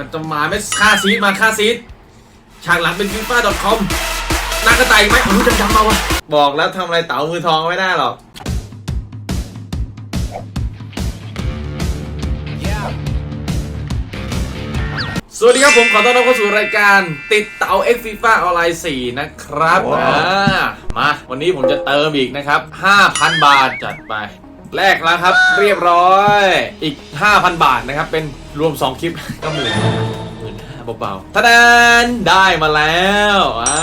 มันจะมาไม่ค่าซีดมาค่าซีดฉากหลังเป็นฟีฟ่า .com นากระต่ายไหมรู้จังๆมาวะบอกแล้วทำอะไรเต๋ามือทองไม่ได้หรอกสวัสดีครับผมขอต้อนรับเข้าสู่รายการติดเต๋า X FIFA ออนไลน์4นะครับว้าวอ่ามา วันนี้ผมจะเติมอีกนะครับ 5,000 บาทจัดไป แรกแล้วครับ เรียบร้อยอีก 5,000 บาทนะครับ เป็นรวม 2 คลิปก็หมื่นหมื่นห้าเบาๆทะแดนได้มาแล้วอ่า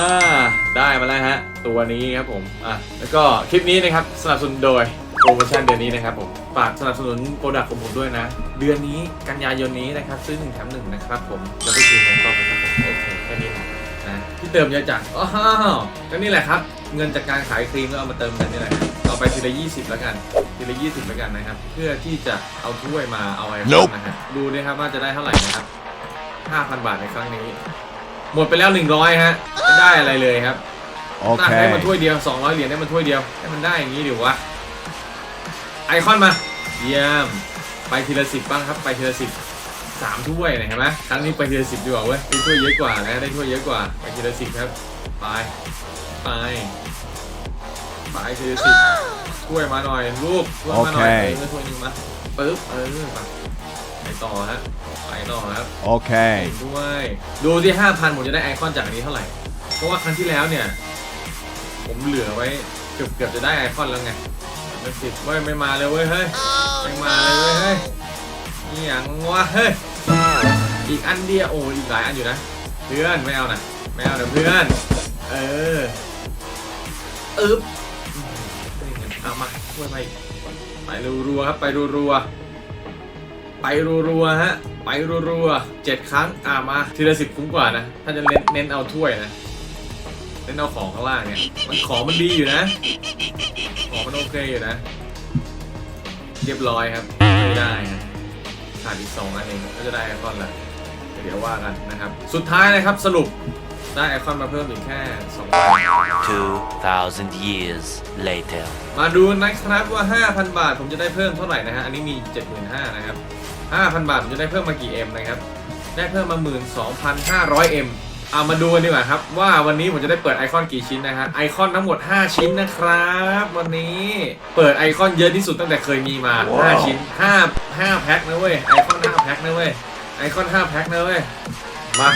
ได้มาแล้วฮะ ตัวนี้ครับผมอะแล้วก็คลิปนี้นะครับสนับสนุนโดยโปรโมชั่นเดือนนี้นะครับผมฝากสนับสนุนโปรดักต์ของผมด้วยนะ เดือนนี้กันยายนนี้นะครับ ซื้อหนึ่งแถมหนึ่งนะครับผมแล้วไปคืนเงินต่อไปครับผมโอเคแค่นี้นะนะที่เติมเยอะจังอ้าวก็นี่แหละครับ เงินจากการขายครีมก็เอามาเติมกันนี่แหละครับเอไปทีละ20 แล้วกัน ทีละ20แล้วกันนะครับ เพื่อที่จะเอาถ้วยมาเอาไว้ Nope นะฮะดูนะครับว่าจะได้เท่าไหร่นะครับ 5,000 บาทในครั้งนี้ หมดไปแล้ว 100 ฮะ ไม่ได้อะไรเลยครับน่าให้มันถ้วยเดียว 200 เหรียญได้มันถ้วยเดียว ให้มันได้อย่างนี้เดี๋ยววะ ไอคอนมา เยี่ยม ไปทีละสิบบ้างครับ ไปทีละสิบสามถ้วยนะเห็นไหมครั้งนี้ไปทีละสิบดีกว่าเว้ยได้ถ้วยเยอะกว่านะ ได้ถ้วยเยอะกว่า ไปทีละสิบครับ ไป ไป ไปทีละสิบ ถ้วยมาหน่อยลูกถ้วยมาหน่อยโอเคเออถ้วยหนึงมาปึ๊บเออมาไปต่อฮะไปต่อครับ Okay. ด้วยดูที่ห้าพันผมจะได้ไอคอนจากอันนี้เท่าไหร่เพราะว่าครั้งที่แล้วเนี่ย ผมเหลือไว้เกือบเกือบจะได้ไอคอนแล้วไงเป็นสิบเว้ยไม่มาเลยเว้ยเฮ้ยไม่มาเลยเว้ยเฮ้ยนี่อย่างวะเฮ้ยอีกอันเดียวโอ้อีกหลายอันอยู่นะเพื่อนไม่เอานะไม่เอานะเพื่อน เอออึ๊บ เอามาช่วยมาอีกไปรัวๆครับไปรัวๆไปรัวๆฮะไปรัวๆเจ็ดครั้งอ่ามาทีละสิบคุ้มกว่านะ ถ้าจะเน้นเน้นเอาถ้วยนะเน้นเอาของข้างล่างเนี่ยมันของมันดีอยู่นะ ของมันโอเคอยู่นะ เรียบร้อยครับไม่ได้ขาดอีกสองอันเองก็จะได้ไอคอนละเดี๋ยวว่ากันนะครับ สุดท้ายนะครับสรุป ได้ไอคอนมาเพิ่มอีกแค่สองใบ2,000 years later. มาดูนะครับว่า 5,000 บาทผมจะได้เพิ่มเท่าไหร่นะฮะ อันนี้มี 75,000นะครับ 5,000 บาทผมจะได้เพิ่มมากี่ M นะครับ ได้เพิ่มมา 12,500 M เอามาดูกันดีกว่าครับ ว่าวันนี้ผมจะได้เปิดไอคอนกี่ชิ้นนะฮะไอคอนทั้งหมด 5 ชิ้นนะครับ วันนี้เปิดไอคอนเยอะที่สุดตั้งแต่เคยมีมา 5 ชิ้น 5 5แพ็คนะเว้ยไอคอน5แพ็คนะเว้ยไอคอน5แพ็คนะเว้ยมา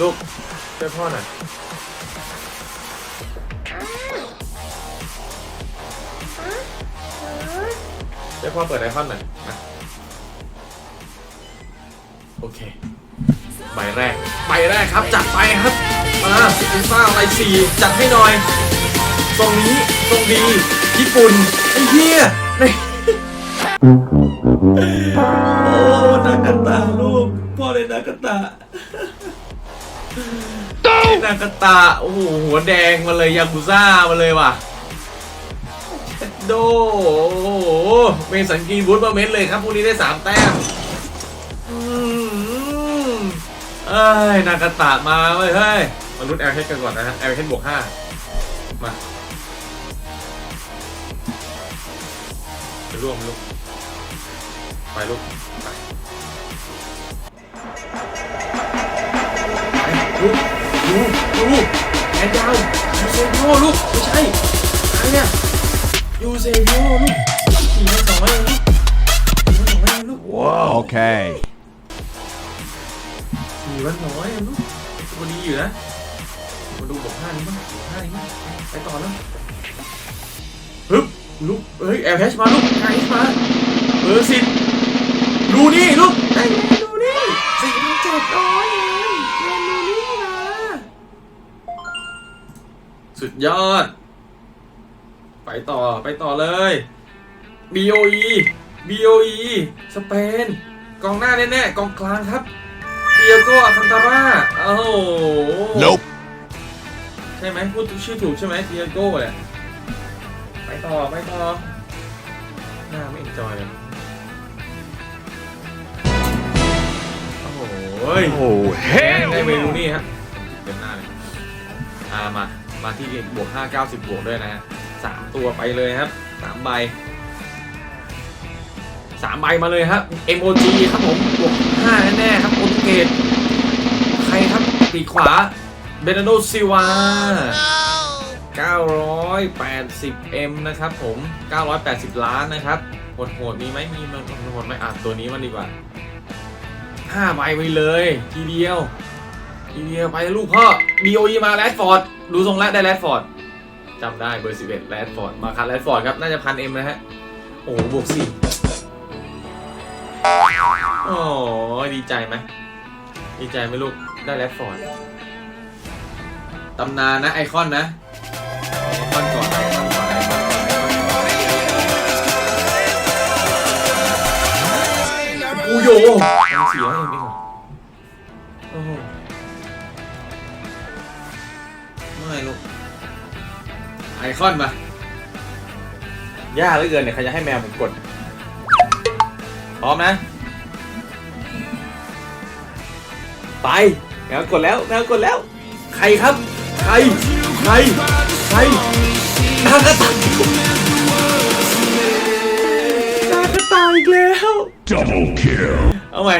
ลูก ช่วยพ่อหน่อยเดี๋ยพ่อเปิดไอคอนหน่อยมาโอเค ใบแรก ใบแรกครับ จัดไปครับ มาฟีฟ่าอะไรสี่จัดให้หน่อย ตรงนี้ ตรงดี ญี่ปุ่น ไอ้เหี้ยนี่โอ้นากาตาลูก พ่อเลยนากาตา นากาตาโอ้โหหัวแดงมาเลยยากุซ่ามาเลยว่ะโดโอ้โหเมสันกีบูธมาเม็ดเลยครับพวกนี้ได้สามแต้มอืมเอ้ยนากาตะมาเว้ยเฮ้ยมาลุ้นแอลเฮดกันก่อนนะฮะแอลเฮดบวกห้ามาไปร่วมลูกไปลูกไปไปลูกลูกลูกแอนดาวยูโซโยลูกไม่ใช่ใครเนี่ยยูเซโยลูกขี่มาสองเองลูกขี่มาสองเองลูก Okay. ขี่มาสองเองลูกตัวดีอยู่นะมาดูบอกห้านี้บ้างบอกห้านี้บ้างไปต่อแล้วฮึบลูกเฮ้ยแอร์แพชมาลูกไอซ์มาเบอร์สิบดูนี่ลูกไอ้ดูนี่สี่พันเจ็ดร้อย สุดยอด ไปต่อไปต่อเลย BOE BOE สเปนกองหน้าแน่ๆกองกลางครับเดียโกอาคันตาร่าโอ้โห Nope. ใช่ไหมพูดชื่อถูกใช่ไหมเดียโก้เนี่ยไปต่อไปต่อหน้าไม่เอ็นจอยเลยโอ้โห Oh ได้เมนูนี่ฮะเต็มหน้าเลยอ่ามา มาที่บวก5 90 บวกด้วยนะฮะสามตัวไปเลยครับสามใบสามใบมาเลยครับ MOG ครับผมบวกห้าแน่ๆครับโปรตุเกสใครครับปีขวาเบนโดซิวา 980M นะครับผม 980 ล้านนะครับโหดโหดๆมีไหมมีมันโหดไหมอะตัวนี้มันดีกว่า5ใบไปเลย ทีเดียว ทีเดียไปลูกพ่อ BOE มาแรดฟอร์ดดูทรงแล้วได้แรดฟอร์ดจำได้เบอร์11แรดฟอร์ดมาคันแรดฟอร์ดครับ น่าจะพันเอ็มนะฮะ โอ้โหบวกสี่โอ้ดีใจไหมดีใจไหมลูกได้แรดฟอร์ดตำนานนะไอคอนนะไอคอนก่อนไอคอนก่อนไอคอนก่อนกูโยมันเสียเองดีกว่ คอนมายากเหลือเกินเนี่ยใครจะให้แมวผมกด พร้อมนะ ไปแมวกดแล้วแมวกดแล้ว ใครครับ ใคร ใคร ใครนากระต่ายนากระต่ายอีกแล้ว Double kill. เอาใหม่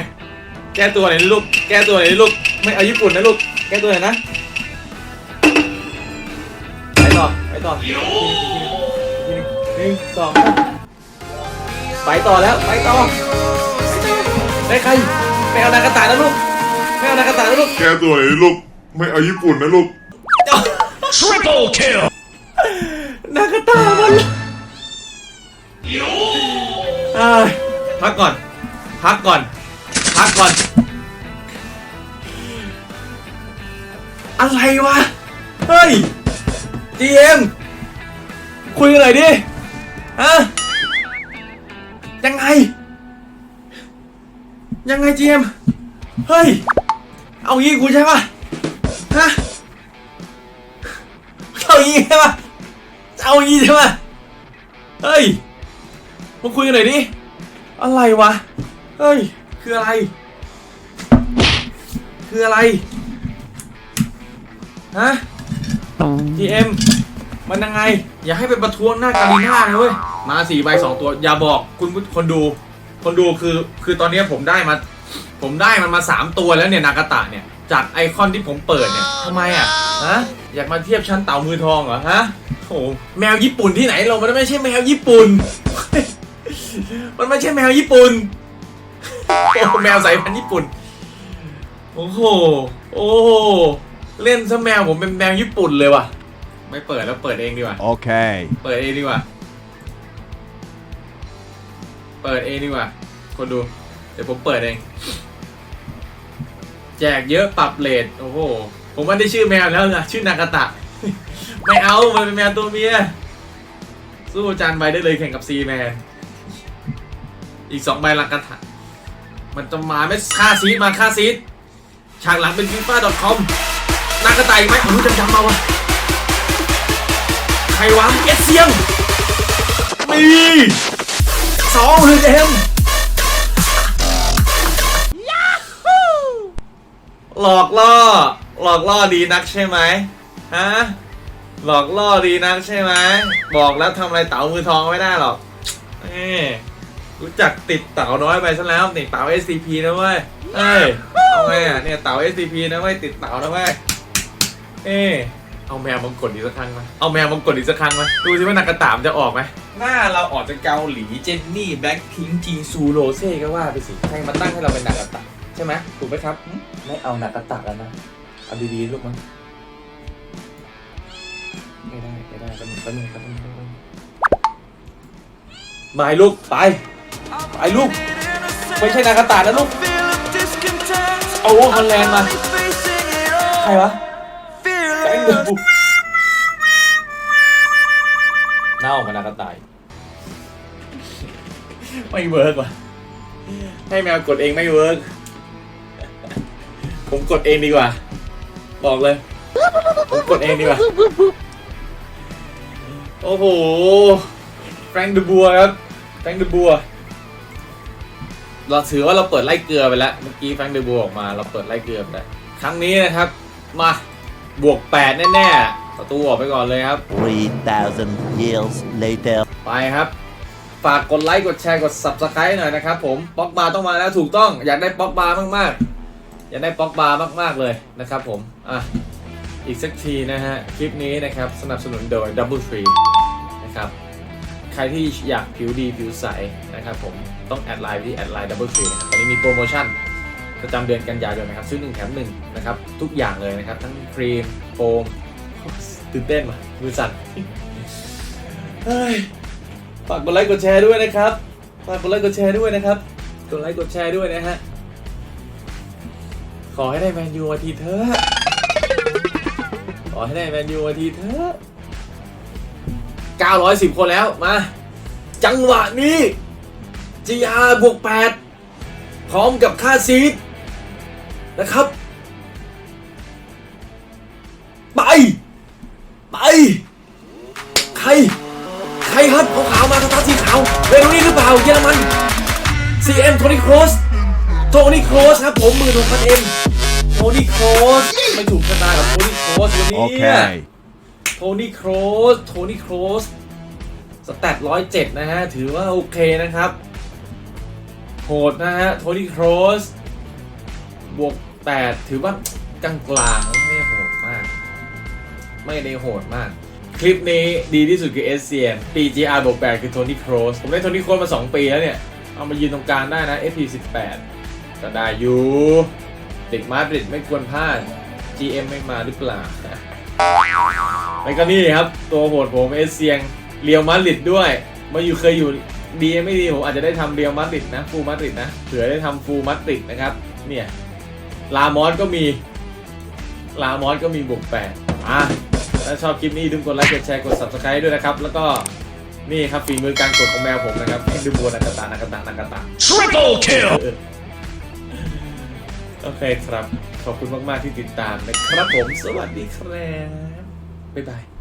แก้ตัวหน่อยนะลูก แก้ตัวหน่อยนะลูก ไม่เอาญี่ปุ่นนะลูก แก้ตัวหน่อยนะ ไปต่ออีกทีหนึ่งสองสามไปต่อแล้วไปต่อได้ใครไม่เอานากระต่ายนะลูกไม่เอานากระต่ายนะลูกแก้ตัวหน่อยดิลูก ไม่เอาญี่ปุ่นนะลูก Triple kill. นากาตามันเอ้ยพักก่อน พักก่อน พักก่อน อะไรวะ เฮ้ย GM คุยกันหน่อยดิฮะยังไง ยังไง GM เฮ้ย เอางี้กูใช่ปะฮะเอางี้ใช่ปะเอางี้ใช่ปะเฮ้ยมาคุยกันหน่อยดิอะไรวะ เฮ้ย คืออะไร คืออะไร ฮะ GM มันยังไง อย่าให้เป็นประท้วงหน้าการีน่านะเว้ยมาสี่ใบสองตัว อย่าบอกคุณคนดู คนดูคือ คือตอนนี้ผมได้มา ผมได้มันมาสามตัวแล้วเนี่ยนากาตะเนี่ย จากไอคอนที่ผมเปิดเนี่ยทำไมอะฮะอยากมาเทียบชั้นเต่ามือทองเหรอฮะโอ้แมวญี่ปุ่นที่ไหนเรามันไม่ใช่แมวญี่ปุ่น มันไม่ใช่แมวญี่ปุ่นโอ้แมวสายพันธุ์ญี่ปุ่น โอ้โห โอ้ เล่นซะแมวผมเป็นแมวญี่ปุ่นเลยว่ะ ไม่เปิดแล้วเปิดเองดีกว่า Okay. เปิดเองดีกว่า เปิดเองดีกว่า คนดู เดี๋ยวผมเปิดเอง แจกเยอะปรับเลทโอ้โห ผมว่าได้ชื่อแมวแล้วนะชื่อนากาตะ ไม่เอา มันเป็นแมวตัวเมีย สู้จานใบได้เลยแข่งกับซีแมน อีกสองใบลักกะถะมันจะมาไหม่ค่าซีดมาค่าซีดฉากหลังเป็นฟีฟ่า .com นากาตะอีกไหมผมรู้จำจำมาวะใครวะเอสเซียงนี่สองหนึ่งเอ็มหลอกล่อ หลอกล่อดีนักใช่ไหมฮะ หลอกล่อดีนักใช่ไหม บอกแล้วทำอะไรเต๋ามือทองไม่ได้หรอกเอ้รู้จักติดเต๋าน้อยไปซะแล้วนี่เต๋า SCP นะเว้ยเอ้ยเอาไงอะเนี่ยเต๋า SCP นะเว้ยติดเต๋านะเว้ย เอ๊ะเอาแมวมากดอีกสักครั้งไหมเอาแมวมากดอีกสักครั้งไหมดูสิว่านากาตามจะออกไหมหน้าเราออกจากเกาหลีเจนนี่แบล็คพิงจีซูโรเซ่ก็ว่าไปสิใครมาตั้งให้เราเป็นนากาตะใช่ไหมถูกไหมครับหึไม่เอานากาตะแล้วนะเอาดีๆลูกมั้งไม่ได้ไม่ได้แป๊บนึงแป๊บนึงแป๊บนึงแป๊บนึงบายลูกไปไปลูกไม่ใช่นากาตะนะลูก เอาฮอลแลนด์มา ใครวะแป้ง เน้าออกมานากระต่าย ไม่เวิร์กว่ะ ให้แมวกดเองไม่เวิร์ก ผมกดเองดีกว่า บอกเลย ผมกดเองดีกว่า โอ้โห แฟรงค์เดบัวครับ แฟรงค์เดบัว เราถือว่าเราเปิดไล่เกลือไปแล้ว เมื่อกี้แฟรงค์เดบัวออกมา เราเปิดไล่เกลือไปแล้ว ครั้งนี้นะครับ มา บวก 8 แน่ๆ ประตูออกไปก่อนเลยครับ 3,000 years later. ไปครับ ฝากกดไลค์ กดแชร์ กด subscribe หน่อยนะครับผมป๊อกบาร์ต้องมาแล้วถูกต้อง อยากได้ป๊อกบาร์มากๆ อยากได้ป๊อกบาร์มากๆเลยนะครับผม อะ อีกสักทีนะฮะ คลิปนี้นะครับสนับสนุนโดย Double Tree นะครับใครที่อยากผิวดีผิวใสนะครับผมต้องแอดไลน์ที่แอดไลน์ Double Tree นะครับตอนนี้มีโปรโมชั่น ประจำเดือนกันยายนนะครับซื้อหนึ่งแถมหนึ่งนะครับทุกอย่างเลยนะครับทั้งครีมโฟมตื่นเต้นว่ะมือสั่นฝากกดไลค์กดแชร์ด้วยนะครับฝากกดไลค์กดแชร์ด้วยนะครับกดไลค์กดแชร์ด้วยนะฮะขอให้ได้แมนยูอาทีเถอะขอให้ได้แมนยูอาทีเถอะ910 คนแล้วมา จังหวะนี้ GR บวก8พร้อมกับค่าซีด นะครับ ไป ไป ใคร ใครครับขาวๆมาสตาร์ทสีขาวเรโนนี่หรือเปล่าเยอรมัน CM โทนี่โครสโทนี่โครสครับผมมือถูกพันเอ็มโทนี่โครสไม่ถูกชะตากับโทนี่โครสวันนี้ Okay. โทนี่โครสโทนี่โครสสแตทร้อยเจ็ดนะฮะ ถือว่าโอเคนะครับ โหดนะฮะ โทนี่โครสบวก 8ถือว่ากลางกลางๆไม่ได้โหดมาก ไม่ได้โหดมาก คลิปนี้ดีที่สุดคือ SCM PGR บวก8คือโทนี่โครสผมได้โทนี่โครสมา 2 ปีแล้วเนี่ย เอามายืนตรงกลางได้นะ FP 18 ก็ได้อยู่เด็กมาดริดไม่ควรพลาด GM ไม่มาหรือเปล่าแล้วก็นี่ครับ ตัวโหดผมเอเซียงเรียวมาดริดด้วย มาอยู่เคยอยู่ดีไม่ดีผมอาจจะได้ทำเรียวมาดริดนะฟูลมาดริดนะเผื่อได้ทำฟูลมาดริดนะครับ เนี่ย ลามอสก็มี ลามอสก็มีบวกแปดอะถ้าชอบคลิปนี้ทุกคนไลค์ กดแชร์ กด subscribe ด้วยนะครับ แล้วก็นี่ครับฝีมือการกดของแมวผมนะครับให้ดูบัวนากาตานากาตานากาตา Triple kill. โอเคครับ ขอบคุณมาก ๆ ที่ติดตามนะครับผม สวัสดีครับ บ๊ายบาย